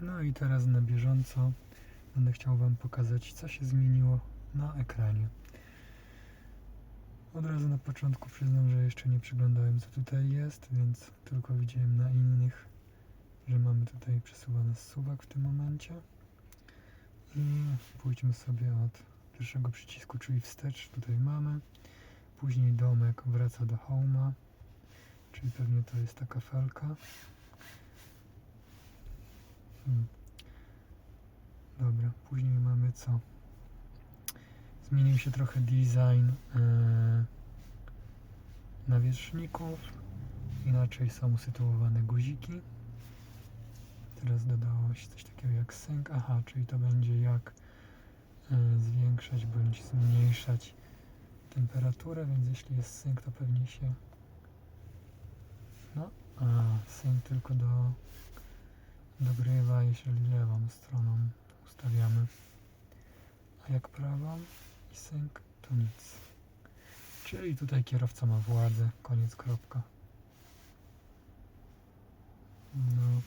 No i teraz na bieżąco będę chciał Wam pokazać, co się zmieniło na ekranie. Od razu na początku przyznam, że jeszcze nie przyglądałem, co tutaj jest, więc tylko widziałem na innych, że mamy tutaj przesuwany suwak w tym momencie. I pójdźmy sobie od pierwszego przycisku, czyli wstecz, tutaj mamy. Później domek wraca do home'a, czyli pewnie to jest taka felka. Hmm. Dobra, później mamy co? Zmienił się trochę design yy, nawierzchników. Inaczej są usytuowane guziki. Teraz dodało się coś takiego jak sync. Aha, czyli to będzie jak yy, zwiększać bądź zmniejszać temperaturę, więc jeśli jest sync, to pewnie się. No, a sync tylko do dogrywa, jeżeli lewą stroną ustawiamy. A jak prawą i sync, to nic. Czyli tutaj kierowca ma władzę, koniec, kropka. No.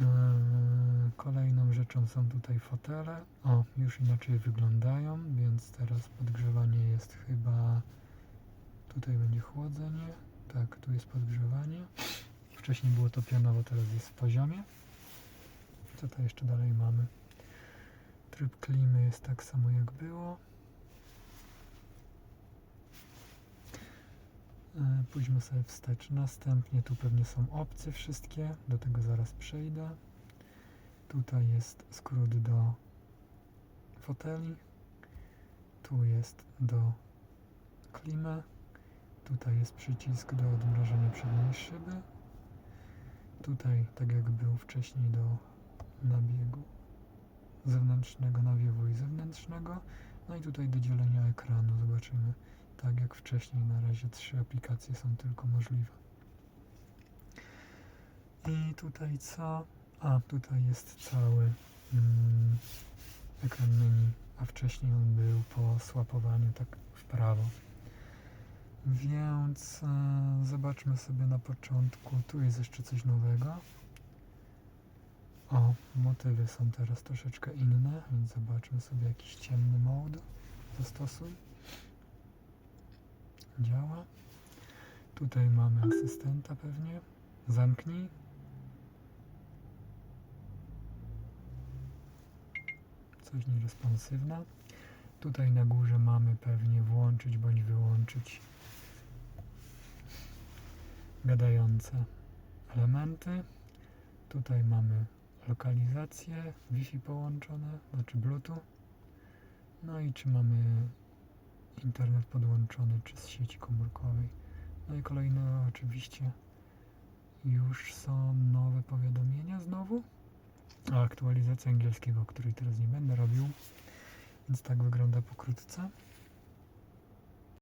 Eee, Kolejną rzeczą są tutaj fotele. O, już inaczej wyglądają, więc teraz podgrzewanie jest chyba. Tutaj będzie chłodzenie. Tak, tu jest podgrzewanie. Wcześniej było to pionowo, teraz jest w poziomie. Co to jeszcze dalej mamy? Tryb klimy jest tak samo jak było. E, Pójdźmy sobie wstecz. Następnie tu pewnie są opcje wszystkie, do tego zaraz przejdę. Tutaj jest skrót do foteli. Tu jest do klimy. Tutaj jest przycisk do odmrażania przedniej szyby. Tutaj, tak jak był wcześniej, do nabiegu zewnętrznego, nawiewu i zewnętrznego. No i tutaj do dzielenia ekranu. Zobaczymy. Tak jak wcześniej, na razie trzy aplikacje są tylko możliwe. I tutaj co? A, tutaj jest cały mm, ekran menu, a wcześniej on był po słapowaniu tak w prawo. Więc e, zobaczmy sobie na początku. Tu jest jeszcze coś nowego. O, motywy są teraz troszeczkę inne, więc zobaczmy sobie jakiś ciemny mode. Zastosuj. Działa. Tutaj mamy asystenta pewnie. Zamknij. Coś nieresponsywne. Tutaj na górze mamy pewnie włączyć bądź wyłączyć gadające elementy. Tutaj mamy lokalizację, Wi-Fi połączone, znaczy Bluetooth. No i czy mamy internet podłączony, czy z sieci komórkowej. No i kolejne oczywiście już są nowe powiadomienia znowu. Aktualizacja angielskiego, której teraz nie będę robił. Więc tak wygląda pokrótce.